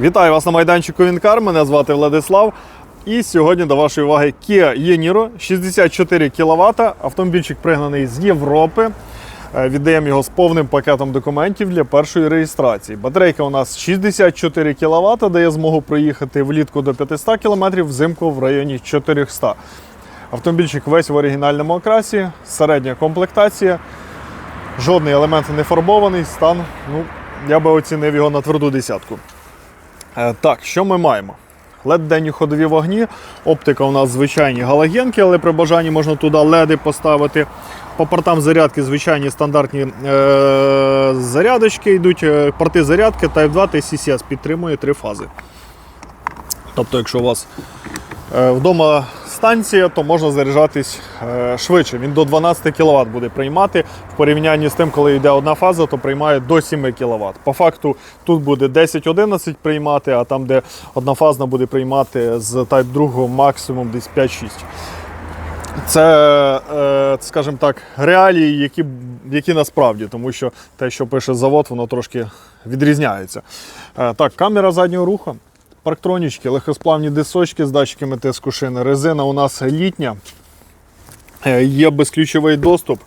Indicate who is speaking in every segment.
Speaker 1: Вітаю вас на майданчику Вінкар. Мене звати Владислав. І сьогодні до вашої уваги Kia e-Niro 64 кВт. Автомобільчик пригнаний з Європи. Е, Віддаємо його з повним пакетом документів для першої реєстрації. Батарейка у нас 64 кВт, дає змогу проїхати влітку до 500 км, взимку в районі 400 Автомобільчик весь в оригінальному окрасі, середня комплектація. Жодний елемент не фарбований, стан, ну, я би оцінив його на тверду десятку. Е, Так, що ми маємо? led ходові вогні, оптика у нас звичайні галогенки, але при бажанні можна туди леди поставити. По портам зарядки звичайні стандартні е- зарядочки йдуть, е, порти зарядки Type 2 та CCS підтримує три фази. Тобто, якщо у вас е, вдома станція, то можна заряджатись е, швидше. Він до 12 кВт буде приймати. В порівнянні з тим, коли йде одна фаза, то приймає до 7 кВт. По факту тут буде 10-11 приймати, а там, де однофазна буде приймати з Type 2 максимум десь 5-6. Це, е, скажімо так, реалії, які, які насправді, тому що те, що пише завод, воно трошки відрізняється. Е, Так, камера заднього руху, парктронічки, легкосплавні дисочки з датчиками тиску шини. Резина у нас літня, Е, є безключовий доступ,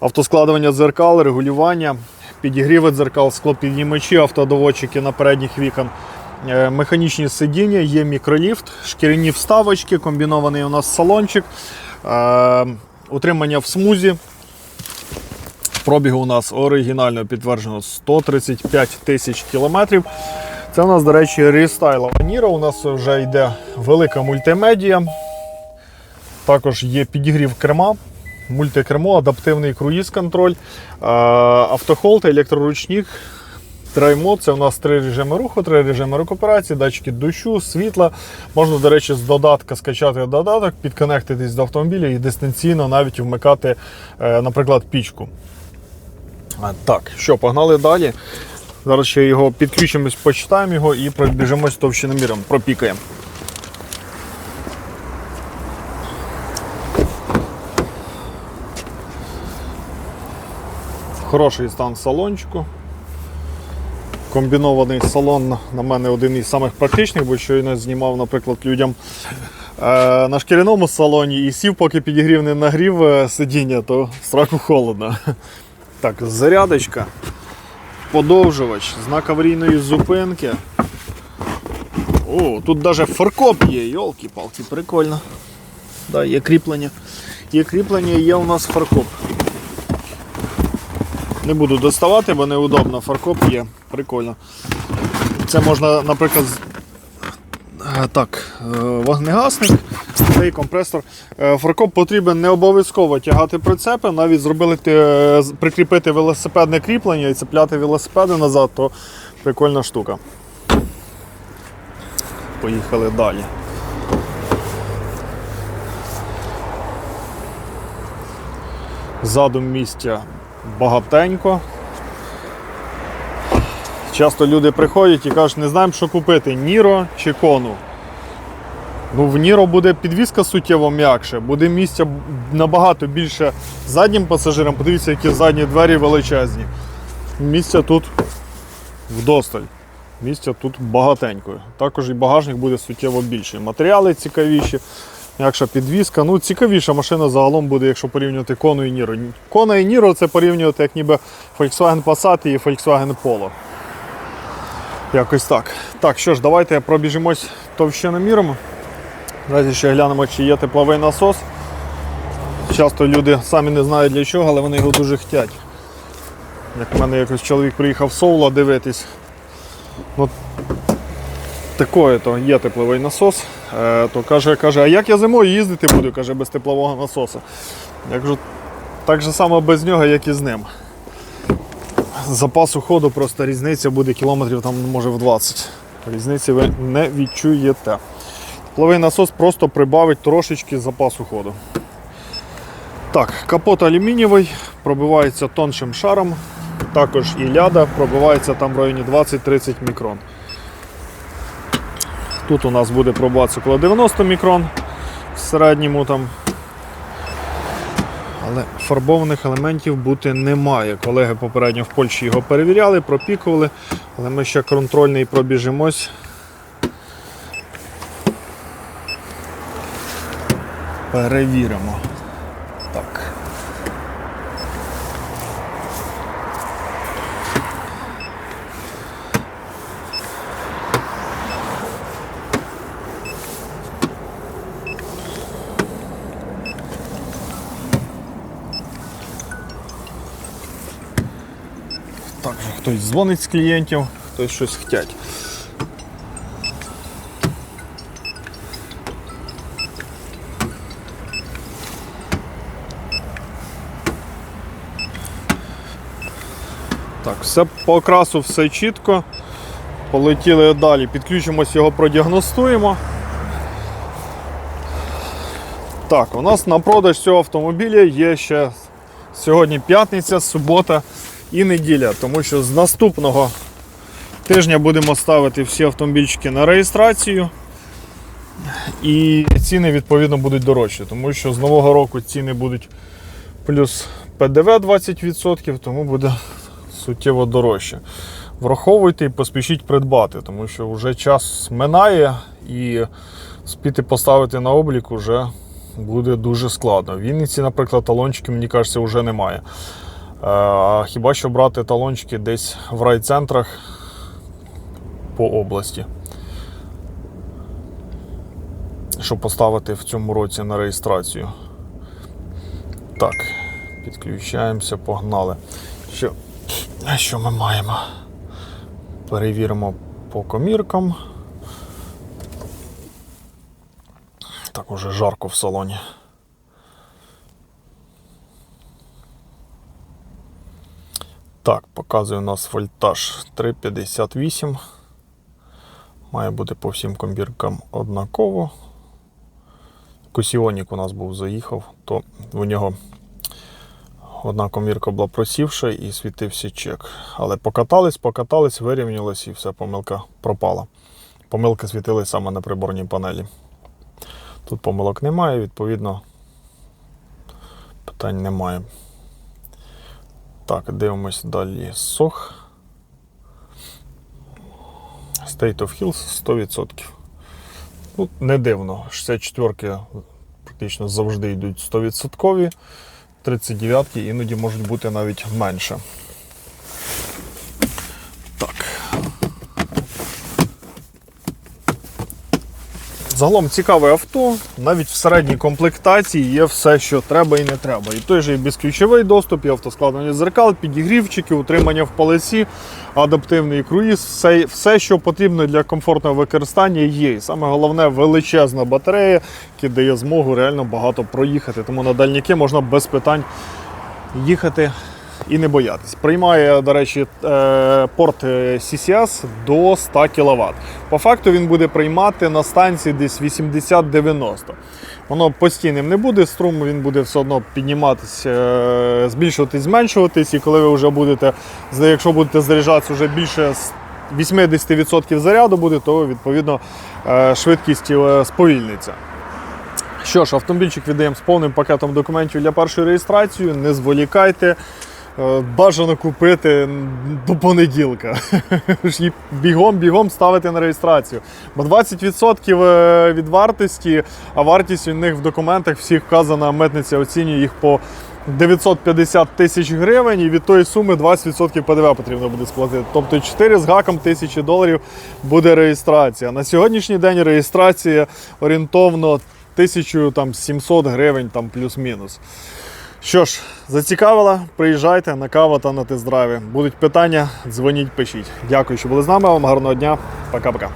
Speaker 1: автоскладування дзеркал, регулювання, підігріви дзеркал, склопіднімачі, автодоводчики на передніх вікон. Е, Механічні сидіння, є мікроліфт, шкіряні вставочки, комбінований у нас салончик, е, утримання в смузі. Пробігу у нас оригінально підтверджено 135 тисяч кілометрів. Це у нас, до речі, рестайлова Ніра. У нас вже йде велика мультимедія. Також є підігрів керма, мультикермо, адаптивний круїз-контроль, е, автохолд, електроручник, Драймод це у нас три режими руху, три режими рекуперації, датчики дощу, світла. Можна, до речі, з додатка скачати додаток, підконектитись до автомобіля і дистанційно навіть вмикати, е, наприклад, пічку. Так, що, погнали далі. Зараз ще його підключимось, почитаємо його і пробіжимось товщиноміром, пропікаємо. Хороший стан салончику. Комбінований салон на мене один із самих практичних, бо щойно знімав, наприклад, людям е, на шкіряному салоні і сів, поки підігрів не нагрів е, сидіння, то страху холодно. Так, зарядочка, подовжувач, знак аварійної зупинки. О, тут навіть фаркоп є, йолки-палки, прикольно. Да, є кріплення. Є кріплення, є у нас фаркоп. Не буду доставати, бо неудобно. Фаркоп є, прикольно. Це можна, наприклад, так, е, вогнегасник, цей компресор. Е, Фаркоп потрібен не обов'язково тягати прицепи, навіть зробили прикріпити велосипедне кріплення і цепляти велосипеди назад, то прикольна штука. Поїхали далі. Ззаду місця багатенько. Часто люди приходять і кажуть, не знаємо, що купити, Ніро чи кону. Ну, в Ніро буде підвізка суттєво м'якше, буде місця набагато більше заднім пасажирам. Подивіться, які задні двері величезні. Місця тут вдосталь. Місця тут багатенько. Також і багажник буде суттєво більший. Матеріали цікавіші. Якша підвізка, ну цікавіша машина загалом буде, якщо порівнювати Кону і Ніро. Кона і Ніро це порівнювати як ніби Volkswagen Passat і Volkswagen Polo. Якось так. Так, що ж, давайте пробіжимось товщиноміром. Наразі ще глянемо, чи є тепловий насос. Часто люди самі не знають для чого, але вони його дуже хочуть. Як в мене якось чоловік приїхав з Соула дивитись. Ну, такое то є тепловий насос. Е, то каже, каже, а як я зимою їздити буду, каже, без теплового насоса. Я кажу, так же само без нього, як і з ним. Запасу ходу просто різниця буде кілометрів там може в 20. Різниці ви не відчуєте. Тепловий насос просто прибавить трошечки запасу ходу. Так, капот алюмінієвий, пробивається тоншим шаром. Також і ляда пробивається там в районі 20-30 мікрон. Тут у нас буде пробуватися коло 90 мікрон в середньому там Але фарбованих елементів бути немає. Колеги попередньо в Польщі його перевіряли, пропікували, але ми ще контрольний пробіжимось. Перевіримо. Так. Так, вже хтось дзвонить з клієнтів, хтось щось хотять. Так, все по окрасу, все чітко. Полетіли далі, підключимось, його продіагностуємо. Так, у нас на продаж цього автомобіля є ще сьогодні п'ятниця, субота і неділя, тому що з наступного тижня будемо ставити всі автомобільчики на реєстрацію. І ціни відповідно будуть дорожчі, тому що з нового року ціни будуть плюс ПДВ 20%, тому буде суттєво дорожче. Враховуйте і поспішіть придбати, тому що вже час минає і спіти поставити на облік вже буде дуже складно. В Вінниці, наприклад, талончиків, мені кажеться, вже немає. Е, хіба що брати талончики десь в райцентрах по області, щоб поставити в цьому році на реєстрацію. Так, підключаємося, погнали. Що, що ми маємо? Перевіримо по коміркам. Так уже жарко в салоні. Так, показує у нас вольтаж 3,58. Має бути по всім комбіркам однаково. Косіонік у нас був заїхав, то у нього одна комірка була просівша і світився чек. Але покатались, покатались, вирівнялись і все, помилка пропала. Помилки світились саме на приборній панелі. Тут помилок немає, відповідно, питань немає. Так, дивимось далі. Сох. State of Hills 100%. Ну, не дивно. 64-ки практично завжди йдуть 100%. 39-ки іноді можуть бути навіть менше. Загалом цікаве авто, навіть в середній комплектації є все, що треба і не треба. І той же і безключовий доступ, і автоскладення зеркал, підігрівчики, утримання в палиці, адаптивний круїз, все, все, що потрібно для комфортного використання, є. І саме головне величезна батарея, яка дає змогу реально багато проїхати. Тому на дальніки можна без питань їхати і не боятись. Приймає, до речі, е, порт е, CCS до 100 кВт. По факту він буде приймати на станції десь 80-90. Воно постійним не буде, струм він буде все одно підніматися, е, збільшуватись, зменшуватись. І коли ви вже будете, якщо будете заряджатися вже більше 80% заряду буде, то відповідно е, швидкість е, сповільниться. Що ж, автомобільчик віддаємо з повним пакетом документів для першої реєстрації. Не зволікайте. Е, Бажано купити до понеділка. І бігом, бігом ставити на реєстрацію. Бо 20% е, від вартості, а вартість у них в документах всіх вказана, митниця оцінює їх по 950 тисяч гривень, і від тої суми 20% ПДВ потрібно буде сплатити. Тобто 4 з гаком тисячі доларів буде реєстрація. На сьогоднішній день реєстрація орієнтовно 1700 гривень там плюс-мінус. Що ж, зацікавила, приїжджайте на каву та на тест-драйви. Будуть питання, дзвоніть, пишіть. Дякую, що були з нами. Вам гарного дня. Пока-пока.